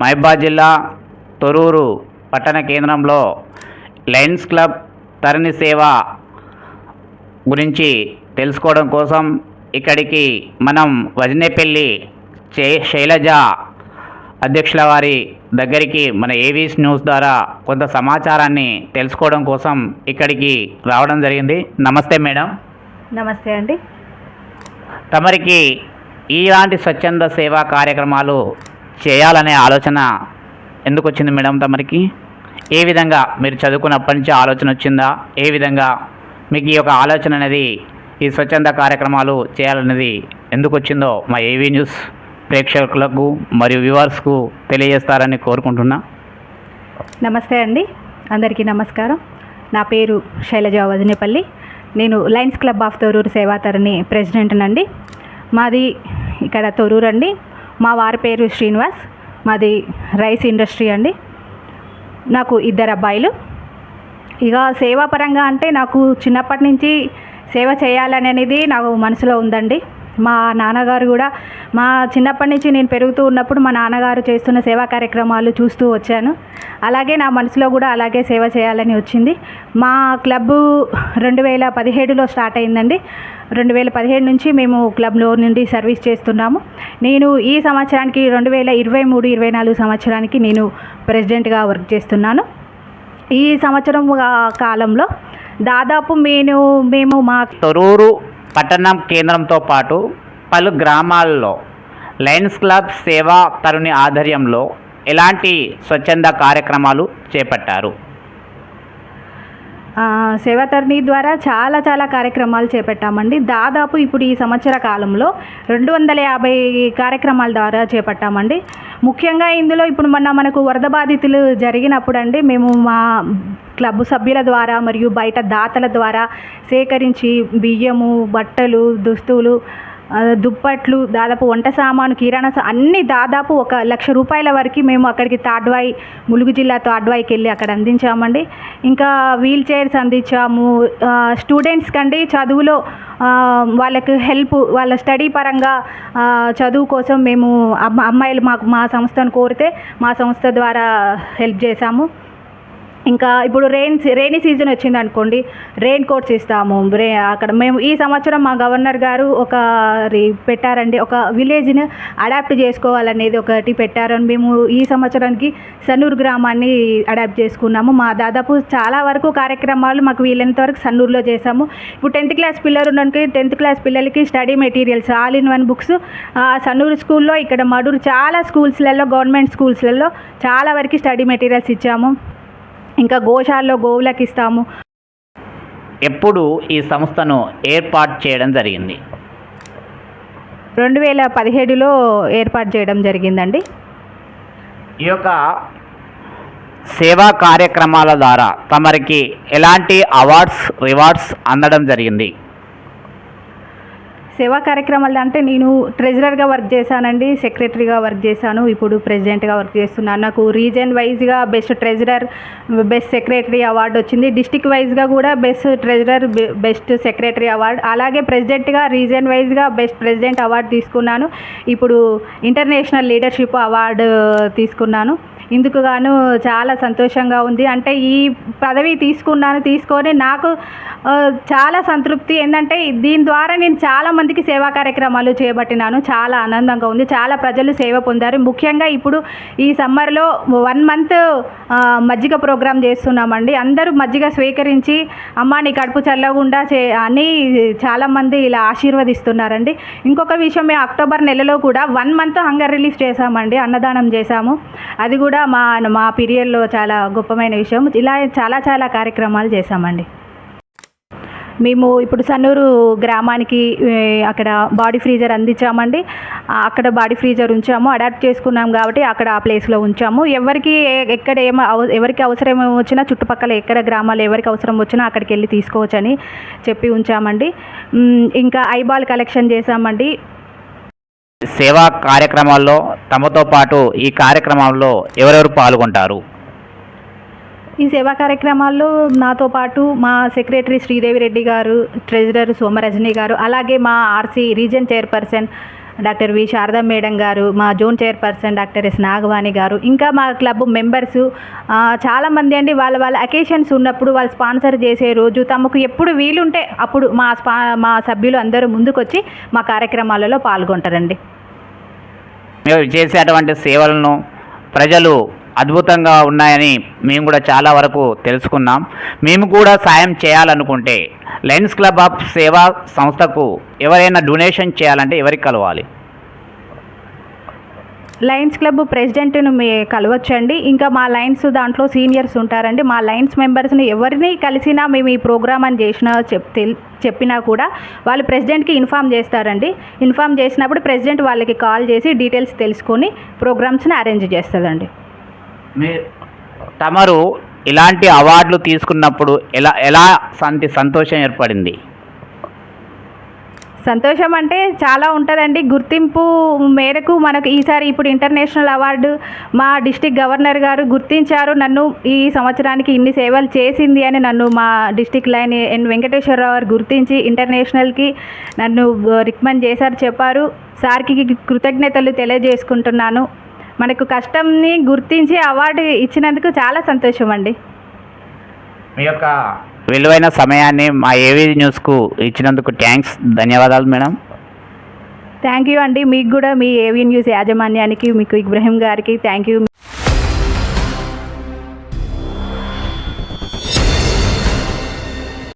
మహబాద్ జిల్లా తొరూరు పట్టణ కేంద్రంలో లయన్స్ క్లబ్ తరణి సేవ గురించి తెలుసుకోవడం కోసం ఇక్కడికి మనం వజనేపల్లి చే శైలజ అధ్యక్షుల వారి దగ్గరికి మన ఏవీస్ న్యూస్ ద్వారా కొంత సమాచారాన్ని తెలుసుకోవడం కోసం ఇక్కడికి రావడం జరిగింది. నమస్తే మేడం. నమస్తే అండి. తమరికి ఇలాంటి స్వచ్ఛంద సేవా కార్యక్రమాలు చేయాలనే ఆలోచన ఎందుకు వచ్చింది మేడం తమరికి? ఏ విధంగా మీరు చదువుకున్నప్పటి నుంచి ఆలోచన వచ్చిందా? ఏ విధంగా మీకు ఈ యొక్క ఆలోచన అనేది ఈ స్వచ్ఛంద కార్యక్రమాలు చేయాలనేది ఎందుకు వచ్చిందో మా ఏవీ న్యూస్ ప్రేక్షకులకు మరియు వ్యూవర్స్కు తెలియజేస్తారని కోరుకుంటున్నా. నమస్తే అండి. అందరికీ నమస్కారం. నా పేరు శైలజ వదినేపల్లి. నేను lions club of Thorrur Sevatharani ప్రెసిడెంట్నండి. మాది ఇక్కడ తొరూరు అండి మా వారి పేరు శ్రీనివాస్. మాది రైస్ ఇండస్ట్రీ అండి. నాకు ఇద్దరు అబ్బాయిలు. ఇక సేవాపరంగా అంటే నాకు చిన్నప్పటి నుంచి సేవ చేయాలనేది నాకు మనసులో ఉందండి. మా నాన్నగారు కూడా మా చిన్నప్పటి నుంచి నేను పెరుగుతూ ఉన్నప్పుడు మా నాన్నగారు చేస్తున్న సేవా కార్యక్రమాలు చూస్తూ వచ్చాను. అలాగే నా మనసులో కూడా అలాగే సేవ చేయాలని వచ్చింది. మా క్లబ్ రెండు వేల పదిహేడులో స్టార్ట్ అయిందండి. రెండు వేల పదిహేడు నుంచి మేము క్లబ్లో నుండి సర్వీస్ చేస్తున్నాము. నేను ఈ సంవత్సరానికి రెండు వేల ఇరవై మూడు ఇరవై నాలుగు సంవత్సరానికి నేను ప్రెసిడెంట్గా వర్క్ చేస్తున్నాను. ఈ సంవత్సరం కాలంలో దాదాపు నేను మేము మా తొరూరు పట్టణం కేంద్రంతో పాటు పలు గ్రామాల్లో లయన్స్ క్లబ్ సేవా తరుణి ఆధ్వర్యంలో ఎలాంటి స్వచ్ఛంద కార్యక్రమాలు చేపట్టారు? సేవాతరణి ద్వారా చాలా చాలా కార్యక్రమాలు చేపట్టామండి. దాదాపు ఇప్పుడు ఈ సంవత్సర కాలంలో రెండు వందల యాభై కార్యక్రమాల ద్వారా చేపట్టామండి. ముఖ్యంగా ఇందులో ఇప్పుడు మొన్న మనకు వరద బాధితులు జరిగినప్పుడు అండి మేము మా క్లబ్ సభ్యుల ద్వారా మరియు బయట దాతల ద్వారా సేకరించి బియ్యము బట్టలు దుస్తులు దుప్పట్లు దాదాపు వంట సామాను కిరాణా అన్నీ అన్ని దాదాపు ఒక లక్ష రూపాయల వరకు మేము అక్కడికి తాడ్వాయి ములుగు జిల్లా తాడ్వాయికి వెళ్ళి అక్కడ అందించామండి. ఇంకా వీల్ చైర్స్ అందించాము. స్టూడెంట్స్ కండి చదువులో వాళ్ళకు వాళ్ళకి హెల్ప్ వాళ్ళ స్టడీ పరంగా చదువు కోసం మేము అమ్మ అమ్మాయిలు మాకు మా సంస్థను కోరితే మా సంస్థ ద్వారా హెల్ప్ చేశాము. ఇంకా ఇప్పుడు రెయిన్ రెయినీ సీజన్ వచ్చింది అనుకోండి రెయిన్ కోట్స్ ఇస్తాము. రే అక్కడ మేము ఈ సంవత్సరం మా గవర్నర్ గారు ఒక పెట్టారండి. ఒక విలేజ్ని అడాప్ట్ చేసుకోవాలనేది ఒకటి పెట్టారని మేము ఈ సంవత్సరానికి సన్నూరు గ్రామాన్ని అడాప్ట్ చేసుకున్నాము. మా దాదాపు చాలా వరకు కార్యక్రమాలు మాకు వీలైనంత వరకు సన్నూరులో చేసాము ఇప్పుడు టెన్త్ క్లాస్ పిల్లలు ఉండడానికి టెన్త్ క్లాస్ పిల్లలకి study materials all in one books Sannuru స్కూల్లో ఇక్కడ మడూరు చాలా స్కూల్స్లలో గవర్నమెంట్ స్కూల్స్లలో చాలా వరకు స్టడీ మెటీరియల్స్ ఇచ్చాము. ఇంకా గోశాలలో గోవులకు ఇస్తాము ఎప్పుడు ఈ సంస్థను ఏర్పాటు చేయడం జరిగింది. రెండు వేల పదిహేడులో ఏర్పాటు చేయడం జరిగిందండి. ఈ యొక్క సేవా కార్యక్రమాల ద్వారా తమరికి ఎలాంటి అవార్డ్స్ రివార్డ్స్ అందడం జరిగింది. సేవా కార్యక్రమాలు అంటే నేను ట్రెజరర్గా వర్క్ చేశానండి సెక్రటరీగా వర్క్ చేశాను ఇప్పుడు ప్రెసిడెంట్గా వర్క్ చేస్తున్నాను. నాకు రీజన్ వైజ్గా best treasurer best secretary award వచ్చింది. డిస్టిక్ వైజ్గా కూడా best treasurer best secretary award అలాగే ప్రెసిడెంట్గా రీజన్ వైజ్గా బెస్ట్ ప్రెసిడెంట్ అవార్డు తీసుకున్నాను. ఇప్పుడు ఇంటర్నేషనల్ లీడర్షిప్ అవార్డు తీసుకున్నాను. ఇందుకు గాను చాలా సంతోషంగా ఉంది. అంటే ఈ పదవి తీసుకున్నాను తీసుకొని నాకు చాలా సంతృప్తి. ఏంటంటే దీని ద్వారా నేను చాలా మందికి సేవా కార్యక్రమాలు చేపట్టినాను చాలా ఆనందంగా ఉంది. చాలా ప్రజలు సేవ పొందారు. ముఖ్యంగా ఇప్పుడు ఈ సమ్మర్లో వన్ మంత్ మజ్జిగ ప్రోగ్రామ్ చేస్తున్నామండి. అందరూ మజ్జిగ స్వీకరించి అమ్మ నీ కడుపు చల్లగుండా చే అని చాలామంది ఇలా ఆశీర్వదిస్తున్నారండి. ఇంకొక విషయం మేము అక్టోబర్ నెలలో కూడా వన్ మంత్ హంగర్ రిలీఫ్ చేశామండి. అన్నదానం చేశాము. అది కూడా మా మా పీరియడ్లో చాలా గొప్పమైన విషయం. ఇలా చాలా చాలా కార్యక్రమాలు చేశామండి. మేము ఇప్పుడు సన్నూరు గ్రామానికి అక్కడ బాడీ ఫ్రీజర్ అందించామండి. అక్కడ బాడీ ఫ్రీజర్ ఉంచాము అడాప్ట్ చేసుకున్నాం కాబట్టి అక్కడ ఆ ప్లేస్లో ఉంచాము. ఎవరికి ఎక్కడ ఏమ ఎవరికి అవసరం వచ్చినా చుట్టుపక్కల ఎక్కడ గ్రామాలు ఎవరికి అవసరం వచ్చినా అక్కడికి వెళ్ళి తీసుకోవచ్చని చెప్పి ఉంచామండి. ఇంకా ఐబాల్ కలెక్షన్ చేశామండి. సేవా కార్యక్రమాల్లో తమతో పాటు ఈ కార్యక్రమంలో ఎవరెవరు పాల్గొంటారు? ఈ సేవా కార్యక్రమాల్లో నాతో పాటు మా సెక్రటరీ శ్రీదేవి రెడ్డి గారు ట్రెజరర్ సోమరజని గారు అలాగే మా RC region chairperson doctor V Sharada madam గారు మా zone chairperson doctor S Nagavani గారు ఇంకా మా క్లబ్ మెంబర్స్ చాలామంది అండి వాళ్ళ వాళ్ళ అకేషన్స్ ఉన్నప్పుడు వాళ్ళు స్పాన్సర్ చేసే రోజు తమకు ఎప్పుడు వీలుంటే అప్పుడు మా స్పా మా సభ్యులు అందరూ ముందుకొచ్చి మా కార్యక్రమాలలో పాల్గొంటారండి. మీరు చేసేటువంటి సేవలను ప్రజలు అద్భుతంగా ఉన్నాయని మేము కూడా చాలా వరకు తెలుసుకున్నాం. మేము కూడా సాయం చేయాలనుకుంటే లయన్స్ క్లబ్ ఆఫ్ సేవా సంస్థకు ఎవరైనా డొనేషన్ చేయాలంటే ఎవరికి కలవాలి? లయన్స్ క్లబ్ ప్రెసిడెంట్ను మీ కలవచ్చండి. ఇంకా మా లయన్స్ దాంట్లో సీనియర్స్ ఉంటారండి. మా లయన్స్ మెంబర్స్ని ఎవరిని కలిసినా మేము ఈ ప్రోగ్రామ్ అని చేసినా చెప్ తెల్- చెప్పినా కూడా వాళ్ళు ప్రెసిడెంట్కి ఇన్ఫామ్ చేస్తారండి. ఇన్ఫామ్ చేసినప్పుడు ప్రెసిడెంట్ వాళ్ళకి కాల్ చేసి డీటెయిల్స్ తెలుసుకొని ప్రోగ్రామ్స్ని అరేంజ్ చేస్తుందండి. మీ తమరు ఇలాంటి అవార్డులు తీసుకున్నప్పుడు ఎలా ఎలా సంతి సంతోషం ఏర్పడింది? సంతోషం అంటే చాలా ఉంటుందండి. గుర్తింపు మేరకు మనకు ఈసారి ఇప్పుడు ఇంటర్నేషనల్ అవార్డు మా డిస్టిక్ గవర్నర్ గారు గుర్తించారు. నన్ను ఈ సంవత్సరానికి ఇన్ని సేవలు చేసింది అని నన్ను మా డిస్టిక్ లైన్ ఎన్ వెంకటేశ్వరరావు గారు గుర్తించి ఇంటర్నేషనల్కి నన్ను రికమెండ్ చేశారు చెప్పారు. సార్కి కృతజ్ఞతలు తెలియజేసుకుంటున్నాను. మనకు కష్టంని గుర్తించి అవార్డు ఇచ్చినందుకు చాలా సంతోషం అండి. మీ యొక్క విలువైన సమయాన్ని మా ఏవీ న్యూస్కు ఇచ్చినందుకు థ్యాంక్స్ ధన్యవాదాలు మేడం. థ్యాంక్ యూ అండి. మీకు కూడా మీ ఏవి న్యూస్ యాజమాన్యానికి మీకు ఇబ్రహీం గారికి థ్యాంక్ యూ.